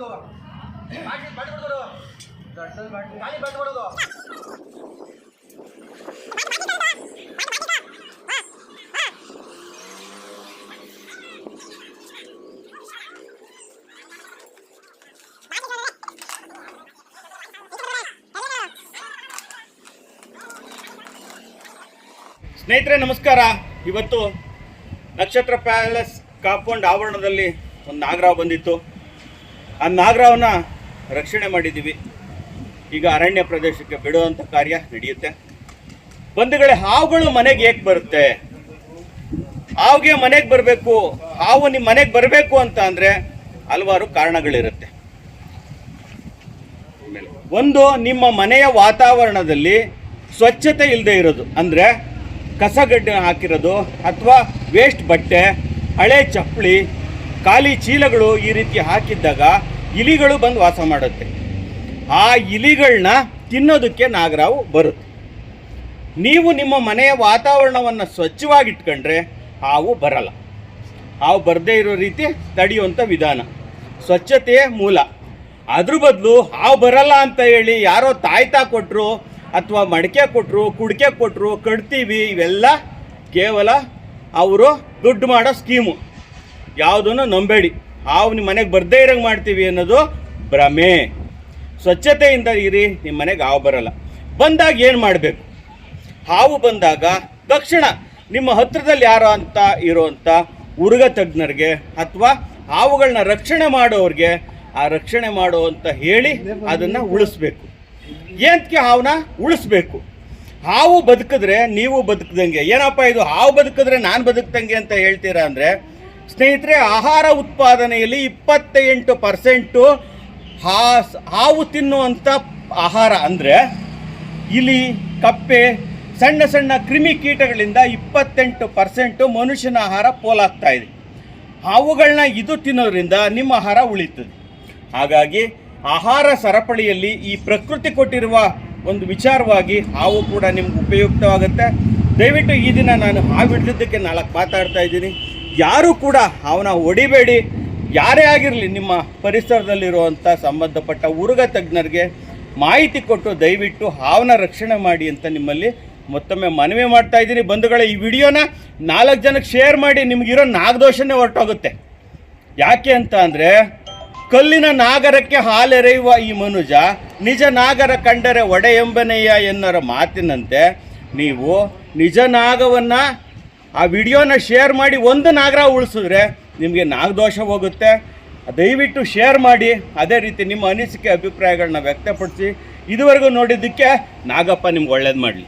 Bottle ಸ್ನೇಹಿತರೆ ನಮಸ್ಕಾರ. ಇವತ್ತು ನಕ್ಷತ್ರ ಪ್ಯಾಲೇಸ್ ಕಾಂಪೌಂಡ್ ಆವರಣದಲ್ಲಿ ಒಂದು ನಾಗರಾವ್ ಬಂದಿತ್ತು. ಆ ನಾಗರಾವನ್ನ ರಕ್ಷಣೆ ಮಾಡಿದ್ದೀವಿ. ಈಗ ಅರಣ್ಯ ಪ್ರದೇಶಕ್ಕೆ ಬಿಡುವಂಥ ಕಾರ್ಯ ನಡೆಯುತ್ತೆ. ಬಂಧುಗಳೇ, ಹಾವುಗಳು ಮನೆಗೆ ಏಕೆ ಬರುತ್ತೆ? ಹಾವಿಗೆ ಮನೆಗೆ ಬರಬೇಕು, ಹಾವು ನಿಮ್ಮ ಮನೆಗೆ ಬರಬೇಕು ಅಂತ ಅಂದರೆ ಹಲವಾರು ಕಾರಣಗಳಿರುತ್ತೆ. ಒಂದು, ನಿಮ್ಮ ಮನೆಯ ವಾತಾವರಣದಲ್ಲಿ ಸ್ವಚ್ಛತೆ ಇಲ್ಲದೆ ಇರೋದು. ಅಂದರೆ ಕಸಗಡ್ಡೆ ಹಾಕಿರೋದು ಅಥವಾ ವೇಸ್ಟ್ ಬಟ್ಟೆ, ಹಳೆ ಚಪ್ಪಲಿ ಖಾಲಿ ಚೀಲಗಳು ಈ ರೀತಿ ಹಾಕಿದ್ದಾಗ ಇಲಿಗಳು ಬಂದು ವಾಸ ಮಾಡುತ್ತೆ. ಆ ಇಲಿಗಳನ್ನ ತಿನ್ನೋದಕ್ಕೆ ನಾಗರಾವು ಬರುತ್ತೆ. ನೀವು ನಿಮ್ಮ ಮನೆಯ ವಾತಾವರಣವನ್ನು ಸ್ವಚ್ಛವಾಗಿಟ್ಕೊಂಡ್ರೆ ಹಾವು ಬರಲ್ಲ. ಹಾವು ಬರದೇ ಇರೋ ರೀತಿ ತಡೆಯುವಂಥ ವಿಧಾನ. ಸ್ವಚ್ಛತೆಯೇ ಮೂಲ. ಅದ್ರ ಬದಲು ಹಾವು ಬರಲ್ಲ ಅಂತ ಹೇಳಿ ಯಾರೋ ತಾಯ್ತಾ ಕೊಟ್ಟರು ಅಥವಾ ಮಡಿಕೆ ಕೊಟ್ಟರು ಕುಡಿಕೆ ಕೊಟ್ಟರು ಕಟ್ತೀವಿ, ಇವೆಲ್ಲ ಕೇವಲ ಅವರು ದುಡ್ಡು ಮಾಡೋ ಸ್ಕೀಮು. ಯಾವುದನ್ನು ನಂಬೇಡಿ. ಹಾವು ನಿಮ್ಮ ಮನೆಗೆ ಬರದೇ ಇರೋಂಗೆ ಮಾಡ್ತೀವಿ ಅನ್ನೋದು ಭ್ರಮೆ. ಸ್ವಚ್ಛತೆಯಿಂದ ಇರಿ ನಿಮ್ಮ ಮನೆಗೆ ಹಾವು ಬರಲ್ಲ. ಬಂದಾಗ ಏನು ಮಾಡಬೇಕು? ಹಾವು ಬಂದಾಗ ತಕ್ಷಣ ನಿಮ್ಮ ಹತ್ತಿರದಲ್ಲಿ ಯಾರೋ ಅಂತ ಇರೋವಂಥ ಉರುಗ ತಜ್ಞರಿಗೆ ಅಥವಾ ಹಾವುಗಳನ್ನ ರಕ್ಷಣೆ ಮಾಡೋರಿಗೆ ಆ ರಕ್ಷಣೆ ಮಾಡೋ ಅಂತ ಹೇಳಿ ಅದನ್ನು ಉಳಿಸ್ಬೇಕು. ಏನಕ್ಕೆ ಹಾವನ್ನ ಉಳಿಸ್ಬೇಕು? ಹಾವು ಬದುಕಿದ್ರೆ ನೀವು ಬದುಕ್ದಂಗೆ. ಏನಪ್ಪ ಇದು ಹಾವು ಬದುಕಿದ್ರೆ ನಾನು ಬದುಕ್ದಂಗೆ ಅಂತ ಹೇಳ್ತೀರಾ ಅಂದರೆ ಸ್ನೇಹಿತರೆ, ಆಹಾರ ಉತ್ಪಾದನೆಯಲ್ಲಿ ಇಪ್ಪತ್ತೆಂಟು ಪರ್ಸೆಂಟು ಹಾಸ್, ಹಾವು ತಿನ್ನುವಂಥ ಆಹಾರ ಅಂದರೆ ಇಲಿ ಕಪ್ಪೆ, ಸಣ್ಣ ಸಣ್ಣ ಕ್ರಿಮಿ ಕೀಟಗಳಿಂದ ಇಪ್ಪತ್ತೆಂಟು ಪರ್ಸೆಂಟು ಮನುಷ್ಯನ ಆಹಾರ ಪೋಲಾಗ್ತಾ ಇದೆ. ಹಾವುಗಳನ್ನ ಇದು ತಿನ್ನೋದ್ರಿಂದ ನಿಮ್ಮ ಆಹಾರ ಉಳಿತದೆ ಹಾಗಾಗಿ ಆಹಾರ ಸರಪಳಿಯಲ್ಲಿ ಈ ಪ್ರಕೃತಿ ಕೊಟ್ಟಿರುವ ಒಂದು ವಿಚಾರವಾಗಿ ಹಾವು ಕೂಡ ನಿಮ್ಗೆ ಉಪಯುಕ್ತವಾಗುತ್ತೆ. ದಯವಿಟ್ಟು ಈ ದಿನ ನಾನು ಹಾವು ಹಿಡಿದಿದ್ದಕ್ಕೆ ನಾಲ್ಕು ಮಾತಾಡ್ತಾ ಇದ್ದೀನಿ. ಯಾರೂ ಕೂಡ ಅವನ ಹೊಡಿಬೇಡಿ ಯಾರೇ ಆಗಿರಲಿ ನಿಮ್ಮ ಪರಿಸರದಲ್ಲಿರುವಂಥ ಸಂಬಂಧಪಟ್ಟ ಉರುಗ ತಜ್ಞರಿಗೆ ಮಾಹಿತಿ ಕೊಟ್ಟು ದಯವಿಟ್ಟು ಹಾವನ್ನ ರಕ್ಷಣೆ ಮಾಡಿ ಅಂತ ನಿಮ್ಮಲ್ಲಿ ಮತ್ತೊಮ್ಮೆ ಮನವಿ ಮಾಡ್ತಾ ಇದ್ದೀನಿ. ಬಂಧುಗಳ, ಈ ವಿಡಿಯೋನ ನಾಲ್ಕು ಜನಕ್ಕೆ ಶೇರ್ ಮಾಡಿ ನಿಮಗಿರೋ ನಾಗದೋಷನೇ ಹೊರಟೋಗುತ್ತೆ. ಯಾಕೆ ಅಂತ ಅಂದರೆ, ಕಲ್ಲಿನ ನಾಗರಕ್ಕೆ ಹಾಲೆರೆಯುವ ಈ ಮನುಜ ನಿಜ ನಾಗರ ಕಂಡರೆ ಒಡೆಯೆಂಬನೆಯ ಎನ್ನರ ಮಾತಿನಂತೆ ನೀವು ನಿಜ ನಾಗವನ್ನು ಆ ವಿಡಿಯೋನ ಶೇರ್ ಮಾಡಿ ಒಂದು ನಾಗರ ಉಳಿಸಿದ್ರೆ ನಿಮಗೆ ನಾಗದೋಷ ಹೋಗುತ್ತೆ. ದಯವಿಟ್ಟು ಶೇರ್ ಮಾಡಿ. ಅದೇ ರೀತಿ ನಿಮ್ಮ ಅನಿಸಿಕೆ, ಅಭಿಪ್ರಾಯಗಳನ್ನ ವ್ಯಕ್ತಪಡಿಸಿ. ಇದುವರೆಗೂ ನೋಡಿದ್ದಕ್ಕೆ ನಾಗಪ್ಪ ನಿಮ್ಗೆ ಒಳ್ಳೇದು ಮಾಡಲಿ.